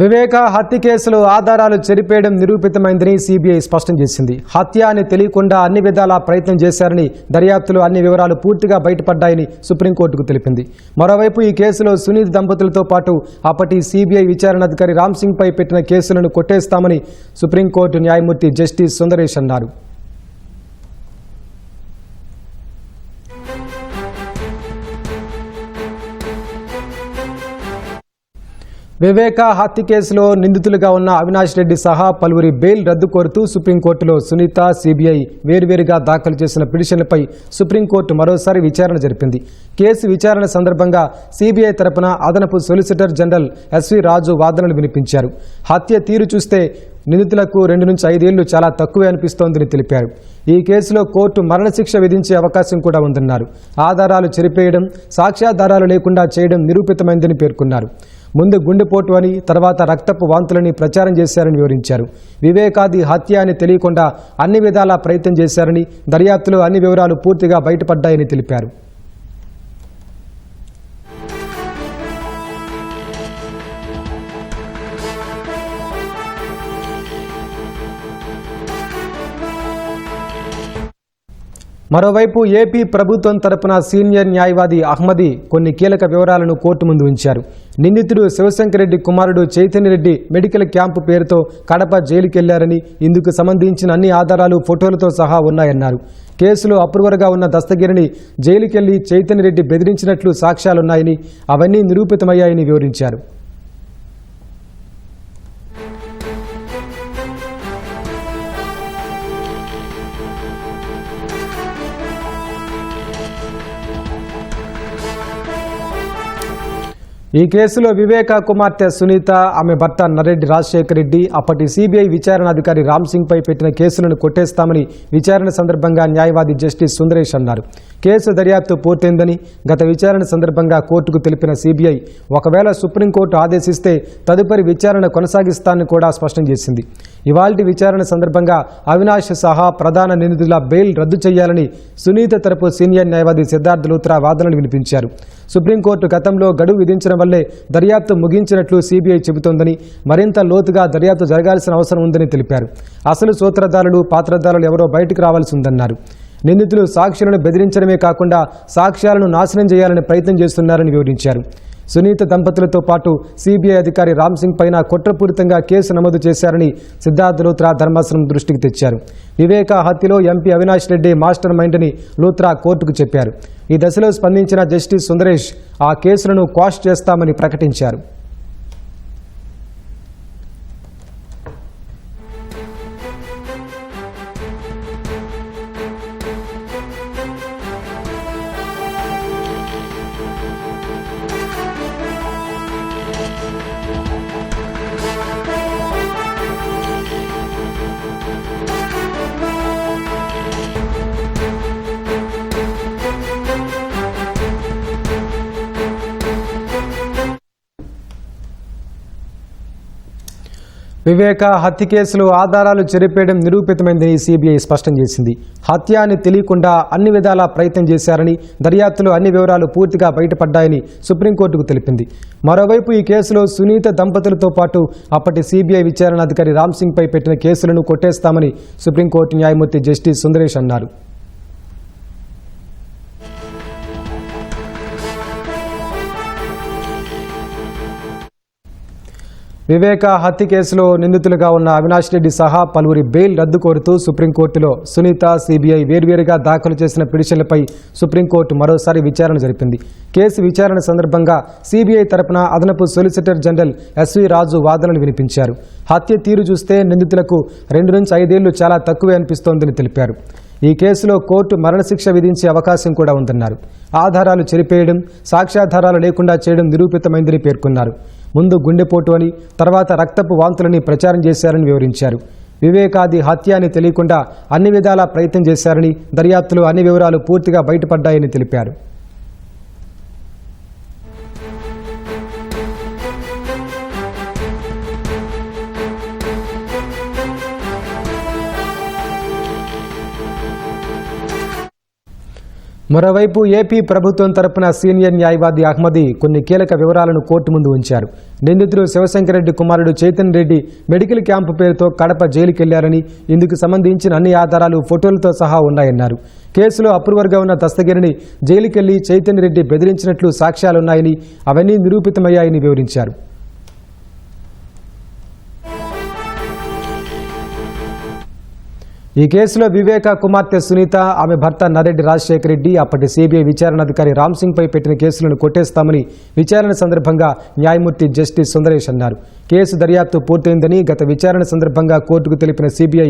వివేక హత్య కేసులో ఆధారాలు చెరిపేయడం నిరూపితమైందని సిబిఐ స్పష్టం చేసింది. హత్య అని తెలియకుండా అన్ని విధాలా ప్రయత్నం చేశారని దర్యాప్తులో అన్ని వివరాలు పూర్తిగా బయటపడ్డాయని సుప్రీంకోర్టుకు తెలిపింది. మరోవైపు ఈ కేసులో సునీత్ దంపతులతో పాటు అప్పటి సిబిఐ విచారణాధికారి రామ్ సింగ్ పై పెట్టిన కేసులను కొట్టేస్తామని సుప్రీంకోర్టు న్యాయమూర్తి జస్టిస్ సుందరేష్ అన్నారు. వివేక హత్య కేసులో నిందితులుగా ఉన్న అవినాష్ రెడ్డి సహా పలువురి బెయిల్ రద్దు కోరుతూ సుప్రీంకోర్టులో సునీత సిబిఐ వేర్వేరుగా దాఖలు చేసిన పిటిషన్లపై సుప్రీంకోర్టు మరోసారి విచారణ జరిపింది. కేసు విచారణ సందర్భంగా సిబిఐ తరపున అదనపు సొలిసిటర్ జనరల్ ఎస్వి రాజు వాదనలు వినిపించారు. హత్య తీరు చూస్తే నిందితులకు రెండు నుంచి ఐదేళ్ళు చాలా తక్కువే అనిపిస్తోందని తెలిపారు. ఈ కేసులో కోర్టు మరణశిక్ష విధించే అవకాశం కూడా ఉందన్నారు. ఆధారాలు చెరిపేయడం సాక్ష్యాధారాలు లేకుండా చేయడం నిరూపితమైందని పేర్కొన్నారు. ముందు గుండెపోటు అని తర్వాత రక్తపు వాంతులని ప్రచారం చేశారని వివరించారు. వివేకాది హత్య అని తెలియకుండా అన్ని విధాలా ప్రయత్నం చేశారని దర్యాప్తులో అన్ని వివరాలు పూర్తిగా బయటపడ్డాయని తెలిపారు. మరోవైపు ఏపీ ప్రభుత్వం తరపున సీనియర్ న్యాయవాది అహ్మదీ కొన్ని కీలక వివరాలను కోర్టు ముందు ఉంచారు. నిందితుడు శివశంకర్ రెడ్డి కుమారుడు చైతన్యరెడ్డి మెడికల్ క్యాంపు పేరుతో కడప జైలుకెళ్ళారని ఇందుకు సంబంధించిన అన్ని ఆధారాలు ఫోటోలతో సహా ఉన్నాయన్నారు. కేసులో అప్రూవర్గా ఉన్న దస్తగిరిని జైలుకెళ్ళి చైతన్య రెడ్డి బెదిరించినట్లు సాక్ష్యాలున్నాయని అవన్నీ నిరూపితమయ్యాయని వివరించారు. ఈ కేసులో వివేక కుమార్తె సునీత ఆమె భర్త నరెడ్డి రాజశేఖర్ రెడ్డి అప్పటి సిబిఐ విచారణాధికారి రామ్ సింగ్ పై పెట్టిన కేసులను కొట్టేస్తామని విచారణ సందర్భంగా న్యాయవాది జస్టిస్ సుందరేష్ అన్నారు. కేసు దర్యాప్తు పూర్తయిందని గత విచారణ సందర్భంగా కోర్టుకు తెలిపిన సిబిఐ ఒకవేళ సుప్రీంకోర్టు ఆదేశిస్తే తదుపరి విచారణ కొనసాగిస్తానని కూడా స్పష్టం చేసింది. ఇవాల్టి విచారణ సందర్భంగా అవినాష్ సహా ప్రధాన నిందితుల బెయిల్ రద్దు చేయాలని సునీత తరపు సీనియర్ న్యాయవాది సిద్ధార్థ్ లూత్రా వాదనలు వినిపించారు. సుప్రీంకోర్టు గతంలో గడువు విధించడం వల్లే దర్యాప్తు ముగించినట్లు సిబిఐ చెబుతోందని మరింత లోతుగా దర్యాప్తు జరగాల్సిన అవసరం ఉందని తెలిపారు. అసలు సూత్రధారులు పాత్రధారులు ఎవరో బయటకు రావాల్సి ఉందన్నారు నిందితులు సాక్షులను బెదిరించడమే కాకుండా సాక్ష్యాలను నాశనం చేయాలని ప్రయత్నం చేస్తున్నారని వివరించారు. సునీత దంపతులతో పాటు సిబిఐ అధికారి రామ్ సింగ్ పైన కుట్రపూరితంగా కేసు నమోదు చేశారని సిద్ధార్థ లూత్రా ధర్మాసనం దృష్టికి తెచ్చారు. వివేక హత్యలో MP Avinash Reddy master mind అని లూత్రా కోర్టుకు చెప్పారు. ఈ దశలో స్పందించిన జస్టిస్ సుందరేష్ ఆ కేసులను క్వాష్ చేస్తామని ప్రకటించారు. వివేక హత్య కేసులో ఆధారాలు చెరిపేయడం నిరూపితమైందని సిబిఐ స్పష్టం చేసింది. హత్య అని తెలియకుండా అన్ని విధాలా ప్రయత్నం చేశారని దర్యాప్తులో అన్ని వివరాలు పూర్తిగా బయటపడ్డాయని సుప్రీంకోర్టుకు తెలిపింది. మరోవైపు ఈ కేసులో సునీత దంపతులతో పాటు అప్పటి సిబిఐ విచారణాధికారి రామ్ సింగ్ పై పెట్టిన కేసులను కొట్టేస్తామని సుప్రీంకోర్టు న్యాయమూర్తి జస్టిస్ సుందరేష్ అన్నారు. వివేక హత్య కేసులో నిందితులుగా ఉన్న అవినాష్ రెడ్డి సహా పలువురి బెయిల్ రద్దు కోరుతూ సుప్రీంకోర్టులో సునీత సిబిఐ వేర్వేరుగా దాఖలు చేసిన పిటిషన్లపై సుప్రీంకోర్టు మరోసారి విచారణ జరిపింది. కేసు విచారణ సందర్భంగా సిబిఐ తరపున అదనపు సొలిసిటర్ జనరల్ ఎస్వి రాజు వాదనలు వినిపించారు. హత్య తీరు చూస్తే నిందితులకు రెండు నుంచి ఐదేళ్ళు చాలా తక్కువే అనిపిస్తోందని తెలిపారు. ఈ కేసులో కోర్టు మరణశిక్ష విధించే అవకాశం కూడా ఉందన్నారు. ఆధారాలు చెరిపేయడం సాక్ష్యాధారాలు లేకుండా చేయడం నిరూపితమైందని పేర్కొన్నారు. ముందు గుండెపోటు అని తర్వాత రక్తపు వాంతులని ప్రచారం చేశారని వివరించారు. వివేకాది హత్య అని తెలియకుండా అన్ని విధాలా ప్రయత్నం చేశారని దర్యాప్తులో అన్ని వివరాలు పూర్తిగా బయటపడ్డాయని తెలిపారు. మరోవైపు ఏపీ ప్రభుత్వం తరపున సీనియర్ న్యాయవాది అహ్మదీ కొన్ని కీలక వివరాలను కోర్టు ముందు ఉంచారు. నిందితులు శివశంకరెడ్డి కుమారుడు చైతన్య రెడ్డి మెడికల్ క్యాంపు పేరుతో కడప జైలుకెళ్ళారని ఇందుకు సంబంధించిన అన్ని ఆధారాలు ఫోటోలతో సహా ఉన్నాయన్నారు. కేసులో అప్రూవర్గా ఉన్న దస్తగిరిని జైలుకెళ్ళి చైతన్ రెడ్డి బెదిరించినట్లు సాక్ష్యాలున్నాయని అవన్నీ నిరూపితమయ్యాయని వివరించారు. ఈ కేసులో వివేక కుమార్తె సునీత ఆమె భర్త నరెడ్డి రాజశేఖర రెడ్డి అప్పటి సిబిఐ విచారణాధికారి రామ్ సింగ్ పై పెట్టిన కేసులను కొట్టేస్తామని విచారణ సందర్భంగా న్యాయమూర్తి జస్టిస్ సుందరేష్ అన్నారు. కేసు దర్యాప్తు పూర్తయిందని గత విచారణ సందర్భంగా కోర్టుకు తెలిపిన సిబిఐ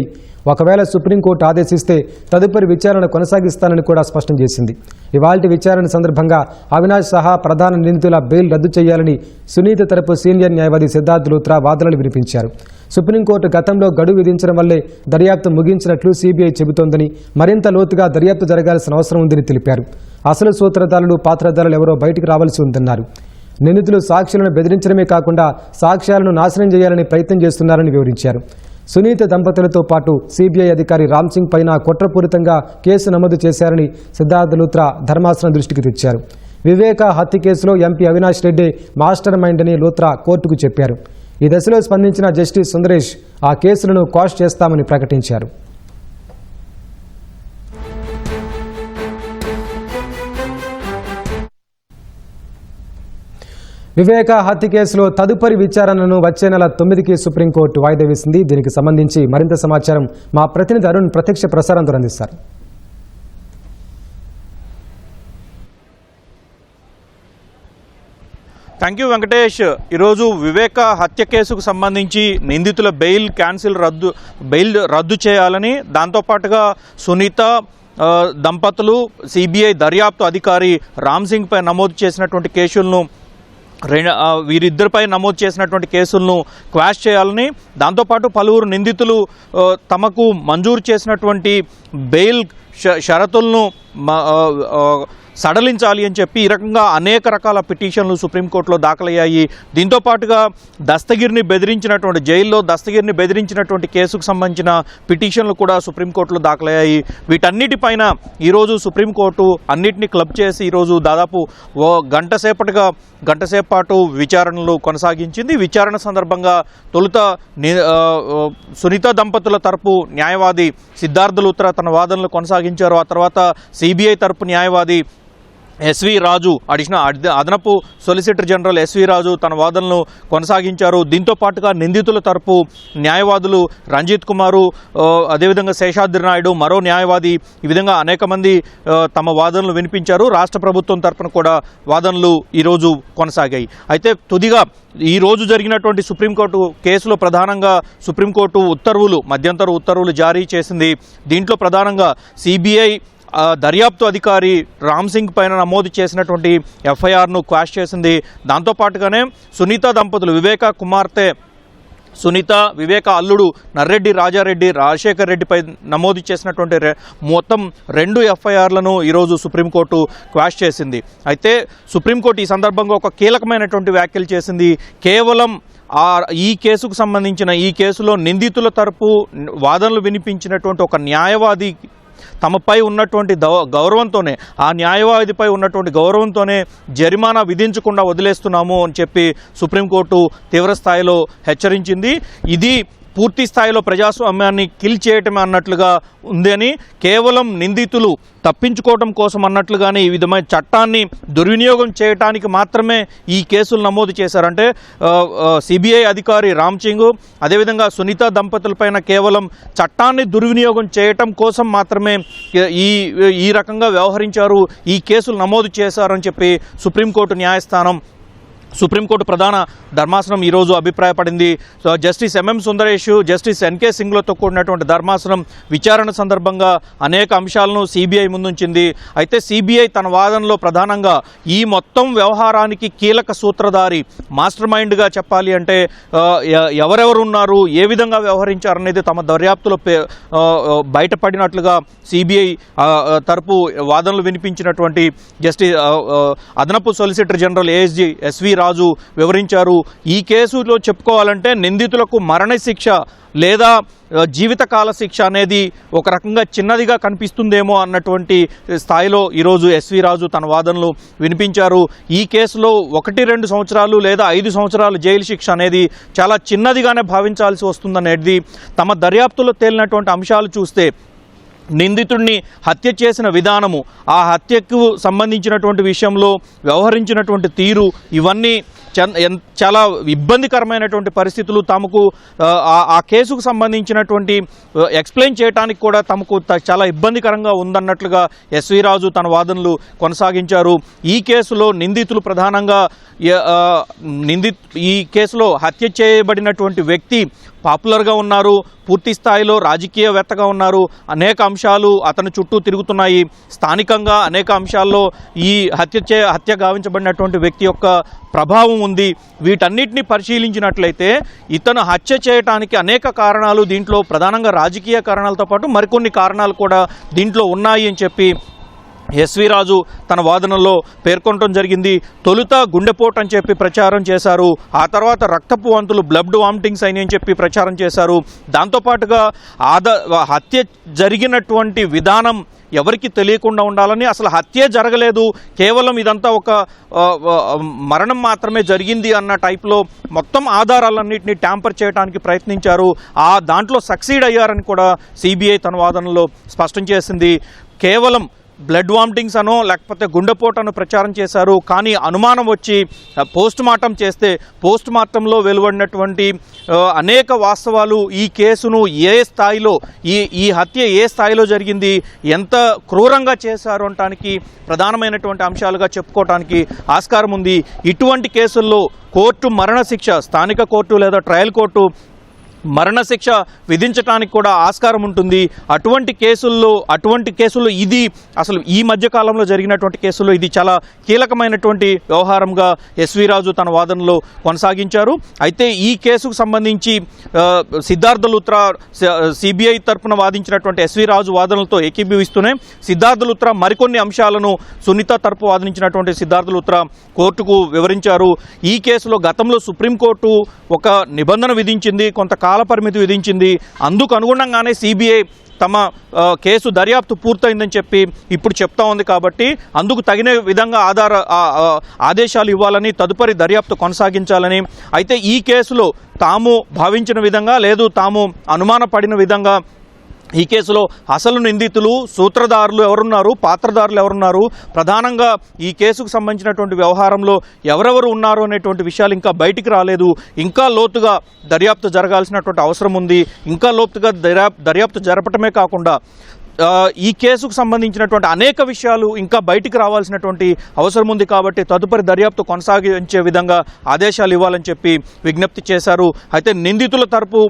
ఒకవేళ సుప్రీంకోర్టు ఆదేశిస్తే తదుపరి విచారణ కొనసాగిస్తానని కూడా స్పష్టం చేసింది. ఇవాల్టి విచారణ సందర్భంగా అవినాష్ సహా ప్రధాన నిందితుల బెయిల్ రద్దు చేయాలని సునీత తరపు సీనియర్ న్యాయవాది సిద్ధార్థ్ లూత్రా వాదనలు వినిపించారు. సుప్రీంకోర్టు గతంలో గడువు విధించడం వల్లే దర్యాప్తు ముగించినట్లు సిబిఐ చెబుతోందని మరింత లోతుగా దర్యాప్తు జరగాల్సిన అవసరం ఉందని తెలిపారు. అసలు సూత్రధారులు పాత్రధారులు ఎవరో బయటికి రావాల్సి ఉందన్నారు. నిందితులు సాక్షులను బెదిరించడమే కాకుండా సాక్ష్యాలను నాశనం చేయాలని ప్రయత్నం చేస్తున్నారని వివరించారు. సునీత దంపతులతో పాటు సిబిఐ అధికారి రామ్ సింగ్ పైన కుట్రపూరితంగా కేసు నమోదు చేశారని సిద్ధార్థ లూత్రా ధర్మాసనం దృష్టికి తెచ్చారు. వివేక హత్య కేసులో MP Avinash Reddy master mind అని లూత్రా కోర్టుకు చెప్పారు. ఈ దశలో స్పందించిన జస్టిస్ సుందరేష్ ఆ కేసులను క్వాష్ చేస్తామని ప్రకటించారు. వివేక హత్య కేసులో తదుపరి విచారణను వచ్చే నెల తొమ్మిదికి సుప్రీంకోర్టు వాయిదా వేసింది. దీనికి సంబంధించి మరింత సమాచారం మా ప్రతినిధి అరుణ్ ప్రత్యక్ష ప్రసారంతో అందిస్తారు. Thank you Venkatesh. ఈరోజు వివేక హత్య కేసుకు సంబంధించి నిందితుల బెయిల్ క్యాన్సిల్ రద్దు బెయిల్ రద్దు చేయాలని దాంతోపాటుగా సునీత దంపతులు సిబిఐ దర్యాప్తు అధికారి రామ్ సింగ్ పై నమోదు చేసినటువంటి కేసులను రె వీరిద్దరిపై నమోదు చేసినటువంటి కేసులను క్వాష్ చేయాలని దాంతోపాటు పలువురు నిందితులు తమకు మంజూరు చేసినటువంటి బెయిల్ ష- షరతులను సడలించాలి అని చెప్పి ఈ రకంగా అనేక రకాల పిటిషన్లు సుప్రీంకోర్టులో దాఖలయ్యాయి. దీంతో పాటుగా దస్తగిరిని బెదిరించినటువంటి జైల్లో దస్తగిరిని బెదిరించినటువంటి కేసుకు సంబంధించిన పిటిషన్లు కూడా సుప్రీంకోర్టులో దాఖలయ్యాయి. వీటన్నిటిపైన ఈరోజు సుప్రీంకోర్టు అన్నిటిని క్లబ్ చేసి ఈరోజు దాదాపు ఓ గంట సేపటిగా గంట సేపు పాటు విచారణలు కొనసాగించింది. విచారణ సందర్భంగా తొలుత సునీత దంపతుల తరపు న్యాయవాది సిద్ధార్థ లూత్రా తన వాదనలు కొనసాగించారు. ఆ తర్వాత సిబిఐ తరపు న్యాయవాది ఎస్వి రాజు అడిషనల్ అడ్- అదనపు సొలిసిటర్ జనరల్ ఎస్వి రాజు తన వాదనలు కొనసాగించారు. దీంతో పాటుగా నిందితుల తరపు న్యాయవాదులు రంజిత్ కుమారు అదేవిధంగా శేషాద్రి నాయుడు మరో న్యాయవాది ఈ విధంగా అనేక మంది తమ వాదనలు వినిపించారు. రాష్ట్ర ప్రభుత్వం తరపున కూడా వాదనలు ఈరోజు కొనసాగాయి. అయితే తుదిగా ఈ రోజు జరిగినటువంటి సుప్రీంకోర్టు కేసులో ప్రధానంగా సుప్రీంకోర్టు ఉత్తర్వులు మధ్యంతర ఉత్తర్వులు జారీ చేసింది. దీంట్లో ప్రధానంగా సిబిఐ దర్యాప్తు అధికారి రామ్ సింగ్ పైన నమోదు చేసినటువంటి ఎఫ్ఐఆర్ను క్వాష్ చేసింది. దాంతోపాటుగానే సునీత దంపతులు వివేక కుమార్తె సునీత వివేక అల్లుడు నర్రెడ్డి రాజారెడ్డి రాజశేఖర్ రెడ్డిపై నమోదు చేసినటువంటి మొత్తం రెండు ఎఫ్ఐఆర్లను ఈరోజు సుప్రీంకోర్టు క్వాష్ చేసింది. అయితే సుప్రీంకోర్టు ఈ సందర్భంగా ఒక కీలకమైనటువంటి వ్యాఖ్యలు చేసింది. కేవలం ఆ ఈ కేసుకు సంబంధించిన ఈ కేసులో నిందితుల తరపు వాదనలు వినిపించినటువంటి ఒక న్యాయవాది తమపై ఉన్నటువంటి గౌరవంతోనే ఆ న్యాయవాదిపై ఉన్నటువంటి గౌరవంతోనే జరిమానా విధించకుండా వదిలేస్తున్నాము అని చెప్పి సుప్రీంకోర్టు తీవ్రస్థాయిలో హెచ్చరించింది. ఇది పూర్తి స్థాయిలో ప్రజాస్వామ్యాన్ని కిల్ చేయటం అన్నట్లుగా ఉందని కేవలం నిందితులు తప్పించుకోవటం కోసం అన్నట్లుగానే ఈ విధమైన చట్టాన్ని దుర్వినియోగం చేయటానికి మాత్రమే ఈ కేసులు నమోదు చేశారంటే సిబిఐ అధికారి రామ్ సింగ్ అదేవిధంగా సునీత దంపతులపైన కేవలం చట్టాన్ని దుర్వినియోగం చేయటం కోసం మాత్రమే ఈ ఈ రకంగా వ్యవహరించారు ఈ కేసులు నమోదు చేశారని చెప్పి సుప్రీంకోర్టు న్యాయస్థానం సుప్రీంకోర్టు ప్రధాన ధర్మాసనం ఈరోజు అభిప్రాయపడింది. Justice MM Sundaresh justice NK సింగ్లతో కూడినటువంటి ధర్మాసనం విచారణ సందర్భంగా అనేక అంశాలను సిబిఐ ముందుంచింది. అయితే సిబిఐ తన వాదనలో ప్రధానంగా ఈ మొత్తం వ్యవహారానికి కీలక సూత్రధారి మాస్టర్ మైండ్గా చెప్పాలి అంటే ఎవరెవరు ఉన్నారు ఏ విధంగా వ్యవహరించారనేది తమ దర్యాప్తులో పే- బయటపడినట్లుగా సిబిఐ తరపు వాదనలు వినిపించినటువంటి జస్టిస్ అదనపు solicitor general ASG SV Raju వివరించారు. ఈ కేసులో చెప్పుకోవాలంటే నిందితులకు మరణశిక్ష లేదా జీవితకాల శిక్ష అనేది ఒక రకంగా చిన్నదిగా కనిపిస్తుందేమో అన్నటువంటి స్థాయిలో ఈరోజు ఎస్వి రాజు తన వాదనలు వినిపించారు. ఈ కేసులో ఒకటి రెండు సంవత్సరాలు లేదా ఐదు సంవత్సరాలు జైలు శిక్ష అనేది చాలా చిన్నదిగానే భావించాల్సి వస్తుందనేది తమ దర్యాప్తులో తేలినటువంటి అంశాలు చూస్తే నిందితుడిని హత్య చేసిన విధానము ఆ హత్యకు సంబంధించినటువంటి విషయంలో వ్యవహరించినటువంటి తీరు ఇవన్నీ ఎన్- చాలా ఇబ్బందికరమైనటువంటి పరిస్థితులు తమకు ఆ, కేసుకు సంబంధించినటువంటి ఎక్స్ప్లెయిన్ చేయడానికి కూడా తమకు త- చాలా ఇబ్బందికరంగా ఉందన్నట్లుగా ఎస్వి రాజు తన వాదనలు కొనసాగించారు. ఈ కేసులో నిందితులు ప్రధానంగా నింది ఈ కేసులో హత్య చేయబడినటువంటి వ్యక్తి పాపులర్గా ఉన్నారు పూర్తి స్థాయిలో రాజకీయవేత్తగా ఉన్నారు. అనేక అంశాలు అతని చుట్టూ తిరుగుతున్నాయి. స్థానికంగా అనేక అంశాల్లో ఈ హత్య చే హత్య గావించబడినటువంటి వ్యక్తి యొక్క ప్రభావం ఉంది. వీటన్నిటిని పరిశీలించినట్లయితే ఇతను హత్య చేయటానికి అనేక కారణాలు దీంట్లో ప్రధానంగా రాజకీయ కారణాలతో పాటు మరికొన్ని కారణాలు కూడా దీంట్లో ఉన్నాయి అని చెప్పి ఎస్వి రాజు తన వాదనలో పేర్కొనడం జరిగింది. తొలుత గుండెపోటు అని చెప్పి ప్రచారం చేశారు. ఆ తర్వాత రక్తపు వాంతులు బ్లడ్ వామిటింగ్స్ అయినాయి అని చెప్పి ప్రచారం చేశారు. దాంతోపాటుగా ఆద హత్య జరిగినటువంటి విధానం ఎవరికి తెలియకుండా ఉండాలని అసలు హత్యే జరగలేదు. కేవలం ఇదంతా ఒక మరణం మాత్రమే జరిగింది అన్న టైప్లో మొత్తం ఆధారాలన్నింటినీ ట్యాంపర్ చేయడానికి ప్రయత్నించారు. ఆ దాంట్లో సక్సీడ్ అయ్యారని కూడా సిబిఐ తన వాదనలో స్పష్టం చేసింది. కేవలం బ్లడ్ వామిటింగ్స్ అనో లేకపోతే గుండెపోటు అనో ప్రచారం చేశారు. కానీ అనుమానం వచ్చి పోస్ట్ మార్టం చేస్తే పోస్ట్ మార్టంలో వెలువడినటువంటి అనేక వాస్తవాలు ఈ కేసును ఏ స్థాయిలో ఈ ఈ హత్య ఏ స్థాయిలో జరిగింది ఎంత క్రూరంగా చేశారు అనటానికి ప్రధానమైనటువంటి అంశాలుగా చెప్పుకోవటానికి ఆస్కారం ఉంది. ఇటువంటి కేసుల్లో కోర్టు మరణశిక్ష స్థానిక కోర్టు లేదా ట్రయల్ కోర్టు మరణశిక్ష విధించడానికి కూడా ఆస్కారం ఉంటుంది. అటువంటి కేసుల్లో అటువంటి కేసుల్లో ఇది అసలు ఈ మధ్యకాలంలో జరిగినటువంటి కేసుల్లో ఇది చాలా కీలకమైనటువంటి వ్యవహారంగా ఎస్వి రాజు తన వాదనలో కొనసాగించారు. అయితే ఈ కేసుకు సంబంధించి సిద్ధార్థ లుత్రా సిబిఐ తరపున వాదించినటువంటి ఎస్వి రాజు వాదనలతో ఏకీభవిస్తూనే సిద్ధార్థ లుత్రా మరికొన్ని అంశాలను సునీత తరపు వాదించినటువంటి సిద్ధార్థ లుత్రా కోర్టుకు వివరించారు. ఈ కేసులో గతంలో సుప్రీంకోర్టు ఒక నిబంధన విధించింది. కొంత కాల పరిమితి విధించింది. అందుకు అనుగుణంగానే సిబిఐ తమ కేసు దర్యాప్తు పూర్తయిందని చెప్పి ఇప్పుడు చెప్తా ఉంది కాబట్టి అందుకు తగిన విధంగా ఆధార ఆదేశాలు ఇవ్వాలని తదుపరి దర్యాప్తు కొనసాగించాలని. అయితే ఈ కేసులో తాము భావించిన విధంగా లేదు తాము అనుమానపడిన విధంగా ఈ కేసులో అసలు నిందితులు సూత్రధారులు ఎవరున్నారు పాత్రధారులు ఎవరున్నారు ప్రధానంగా ఈ కేసుకు సంబంధించినటువంటి వ్యవహారంలో ఎవరెవరు ఉన్నారు అనేటువంటి విషయాలు ఇంకా బయటికి రాలేదు. ఇంకా లోతుగా దర్యాప్తు జరగాల్సినటువంటి అవసరం ఉంది. ఇంకా లోతుగా దర్యా దర్యాప్తు జరపటమే కాకుండా ఈ కేసుకు సంబంధించినటువంటి అనేక విషయాలు ఇంకా బయటికి రావాల్సినటువంటి అవసరం ఉంది కాబట్టి తదుపరి దర్యాప్తు కొనసాగించే విధంగా ఆదేశాలు ఇవ్వాలని చెప్పి విజ్ఞప్తి చేశారు. అయితే నిందితుల తరపు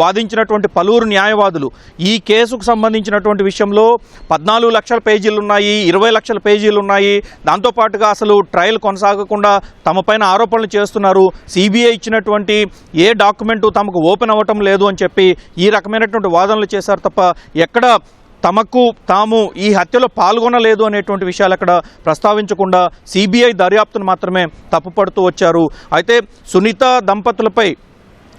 వాదించినటువంటి పలువురు న్యాయవాదులు ఈ కేసుకు సంబంధించినటువంటి విషయంలో పద్నాలుగు లక్షల పేజీలు ఉన్నాయి ఇరవై లక్షల పేజీలు ఉన్నాయి. దాంతోపాటుగా అసలు ట్రయల్ కొనసాగకుండా తమపైన ఆరోపణలు చేస్తున్నారు. సిబిఐ ఇచ్చినటువంటి ఏ డాక్యుమెంటు తమకు ఓపెన్ అవ్వటం లేదు అని చెప్పి ఈ రకమైనటువంటి వాదనలు చేశారు తప్ప ఎక్కడ తమకు తాము ఈ హత్యలో పాల్గొనలేదు అనేటువంటి విషయాలు అక్కడ ప్రస్తావించకుండా సిబిఐ దర్యాప్తును మాత్రమే తప్పుపడుతూ వచ్చారు. అయితే సునీత దంపతులపై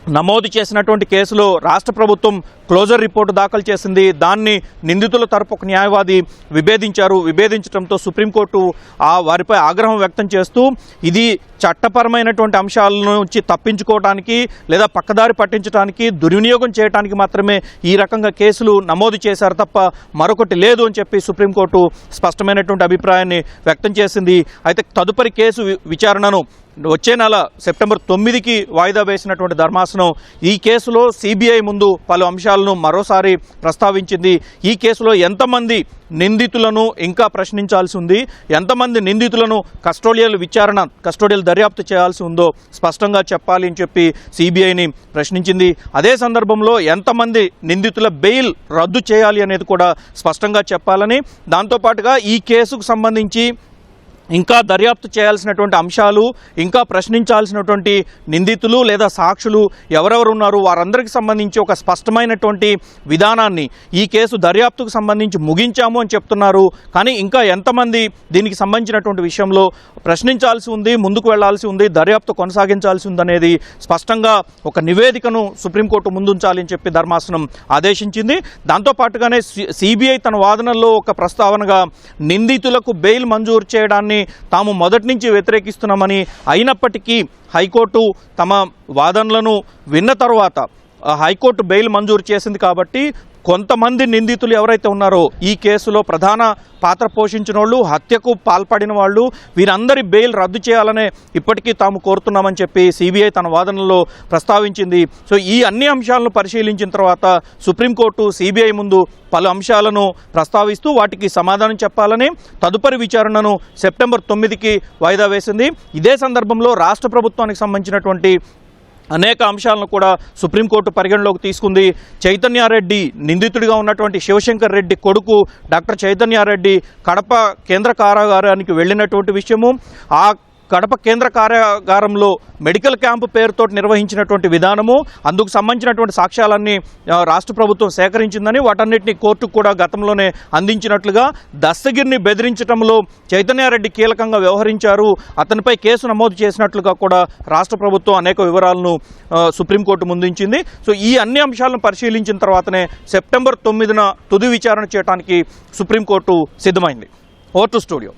నమోదు చేసినటువంటి కేసులో రాష్ట్ర ప్రభుత్వం క్లోజర్ రిపోర్టు దాఖలు చేసింది. దాన్ని నిందితుల తరపు ఒక న్యాయవాది విభేదించారు. విభేదించడంతో సుప్రీంకోర్టు ఆ వారిపై ఆగ్రహం వ్యక్తం చేస్తూ ఇది చట్టపరమైనటువంటి అంశాల నుంచి తప్పించుకోవడానికి లేదా పక్కదారి పట్టించడానికి దుర్వినియోగం చేయడానికి మాత్రమే ఈ రకంగా కేసులు నమోదు చేశారు తప్ప మరొకటి లేదు అని చెప్పి సుప్రీంకోర్టు స్పష్టమైనటువంటి అభిప్రాయాన్ని వ్యక్తం చేసింది. అయితే తదుపరి కేసు వి- విచారణను వచ్చే నెల సెప్టెంబర్ తొమ్మిదికి వాయిదా వేసినటువంటి ధర్మాసనం ఈ కేసులో సిబిఐ ముందు పలు అంశాలను మరోసారి ప్రస్తావించింది. ఈ కేసులో ఎంతమంది నిందితులను ఇంకా ప్రశ్నించాల్సి ఉంది? ఎంతమంది నిందితులను కస్టోడియల్ విచారణ కస్టోడియల్ దర్యాప్తు చేయాల్సి ఉందో స్పష్టంగా చెప్పాలి అని చెప్పి సిబిఐని ప్రశ్నించింది. అదే సందర్భంలో ఎంతమంది నిందితుల బెయిల్ రద్దు చేయాలి అనేది కూడా స్పష్టంగా చెప్పాలని. దాంతోపాటుగా ఈ కేసుకు సంబంధించి ఇంకా దర్యాప్తు చేయాల్సినటువంటి అంశాలు ఇంకా ప్రశ్నించాల్సినటువంటి నిందితులు లేదా సాక్షులు ఎవరెవరు ఉన్నారు వారందరికి సంబంధించి ఒక స్పష్టమైనటువంటి విధానాన్ని ఈ కేసు దర్యాప్తుకు సంబంధించి ముగించాము అని చెప్తున్నారు. కానీ ఇంకా ఎంతమంది దీనికి సంబంధించినటువంటి విషయంలో ప్రశ్నించాల్సి ఉంది ముందుకు వెళ్ళాల్సి ఉంది దర్యాప్తు కొనసాగించాల్సి ఉందనేది స్పష్టంగా ఒక నివేదికను సుప్రీంకోర్టు ముందుంచాలి అని చెప్పి ధర్మాసనం ఆదేశించింది. దాంతోపాటుగానే సిబిఐ తన వాదనల్లో ఒక ప్రస్తావనగా నిందితులకు బెయిల్ మంజూరు చేయడాన్ని తాము మొదటి నుంచి వ్యతిరేకిస్తున్నామని అయినప్పటికీ హైకోర్టు తమ వాదనలను విన్న తర్వాత హైకోర్టు బెయిల్ మంజూరు చేసింది కాబట్టి కొంతమంది నిందితులు ఎవరైతే ఉన్నారో ఈ కేసులో ప్రధాన పాత్ర పోషించిన వాళ్ళు హత్యకు పాల్పడిన వాళ్ళు వీరందరి బెయిల్ రద్దు చేయాలనే ఇప్పటికీ తాము కోరుతున్నామని చెప్పి సిబిఐ తన వాదనలో ప్రస్తావించింది. సో ఈ అన్ని అంశాలను పరిశీలించిన తర్వాత సుప్రీంకోర్టు సిబిఐ ముందు పలు అంశాలను ప్రస్తావిస్తూ వాటికి సమాధానం చెప్పాలని తదుపరి విచారణను సెప్టెంబర్ తొమ్మిదికి వాయిదా వేసింది. ఇదే సందర్భంలో రాష్ట్ర ప్రభుత్వానికి సంబంధించినటువంటి అనేక అంశాలను కూడా సుప్రీంకోర్టు పరిగణలోకి తీసుకుంది. చైతన్యారెడ్డి నిందితుడిగా ఉన్నటువంటి శివశంకర్ రెడ్డి కొడుకు డాక్టర్ చైతన్యారెడ్డి కడప కేంద్ర కారాగారానికి వెళ్ళినటువంటి విషయము. ఆ కడప కేంద్ర కార్యాగారంలో మెడికల్ క్యాంపు పేరుతో నిర్వహించినటువంటి విధానము అందుకు సంబంధించినటువంటి సాక్ష్యాలన్నీ రాష్ట్ర ప్రభుత్వం సేకరించిందని వాటన్నిటిని కోర్టుకు కూడా గతంలోనే అందించినట్లుగా దస్తగిరిని బెదిరించడంలో చైతన్యారెడ్డి కీలకంగా వ్యవహరించారు. అతనిపై కేసు నమోదు చేసినట్లుగా కూడా రాష్ట్ర ప్రభుత్వం అనేక వివరాలను సుప్రీంకోర్టు ముందుంచింది. సో ఈ అన్ని అంశాలను పరిశీలించిన తర్వాతనే సెప్టెంబర్ తొమ్మిదిన తుది విచారణ చేయడానికి సుప్రీంకోర్టు సిద్ధమైంది. Over to studio.